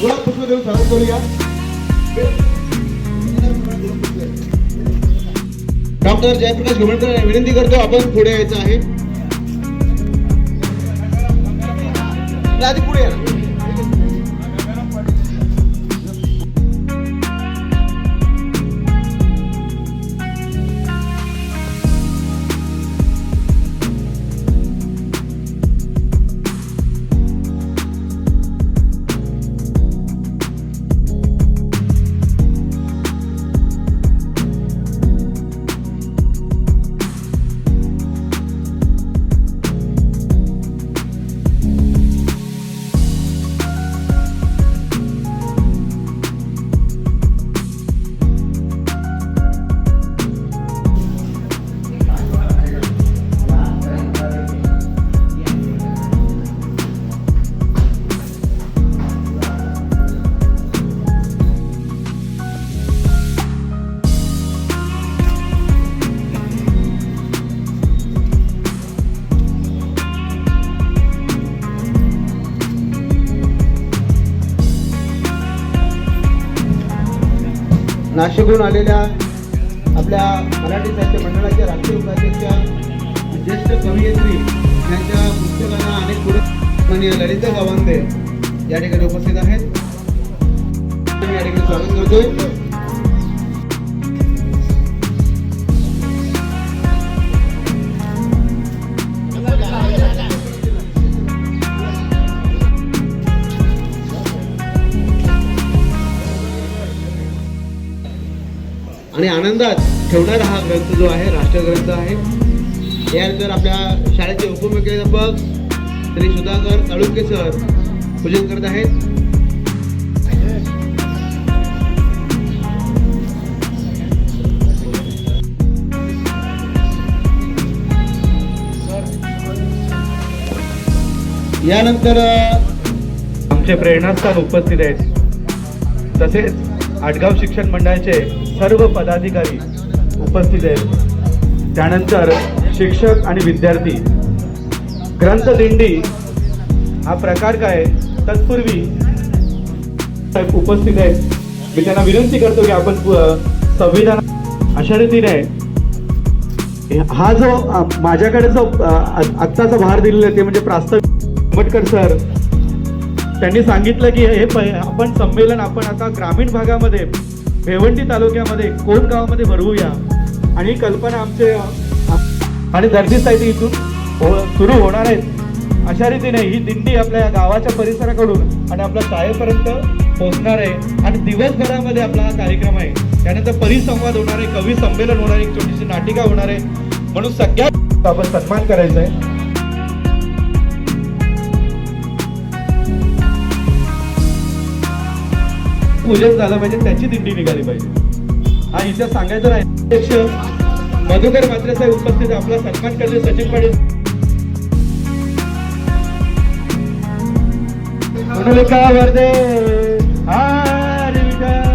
गुलाब पुष्प देऊन स्वागत करूया डॉक्टर जयप्रकाश घुमणकर विनंती करतो आपण पुढे यायचं आहे. नाशिकहून आलेल्या आपल्या मराठी साहित्य मंडळाच्या राष्ट्रीय उपाध्यक्षा ज्येष्ठ कवयित्री यांच्या पुस्तकांना अनेक पुरस्कार ललिता गावांदे या ठिकाणी उपस्थित आहेत. मी या ठिकाणी स्वागत करतोय. आणि आनंदात ठेवणारा हा ग्रंथ जो आहे राष्ट्रग्रंथ आहे. यानंतर आपल्या शाळेचे उपमुख्याध्यापक श्री सुधाकर तालुके सर पूजन करत आहेत. यानंतर आमचे प्रेरणास्थान उपस्थित आहेत. तसेच आटगाव शिक्षण मंडळाचे सर्व पदाधिकारी उपस्थित आहेत. त्यानंतर शिक्षक आणि विद्यार्थी. ग्रंथदिंडी हा प्रकार काय? तत्पूर्वी साहेब उपस्थित आहेत. मी त्यांना विनंती करतो की आपण संविधान अशा रीतीने हा जो माझ्याकडे जो आत्ताचा भार दिलेला आहे ते म्हणजे प्रास्ताविक. आंबटकर सर त्यांनी सांगितलं की हे प- आपण संमेलन आपण आता ग्रामीण भागामध्ये भेवंडी तालुक्यामध्ये कोण गावामध्ये भरवूया. आणि ही कल्पना आमचे आणि आणि आहे ती इथून. हो, सुरू होणार आहेत. अशा रीतीने ही दिंडी आपल्या गावाच्या परिसराकडून आणि आपल्या शाळेपर्यंत पोहोचणार आहे. आणि दिवसभरामध्ये आपला हा कार्यक्रम आहे. त्यानंतर परिसंवाद होणार आहे कवी संमेलन होणार आहे एक छोटीशी नाटिका होणार आहे. म्हणून सगळ्या आपण सन्मान करायचा आहे. पूजन झालं पाहिजे त्याची दिंडी निघाली पाहिजे. हा इथे सांगायचं नाही. अध्यक्ष मधुकर मात्रे साहेब उपस्थित आपला सन्मान करते सचिन पाटील. मनोलिका वर्धे हरी विठ्ठल,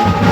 you.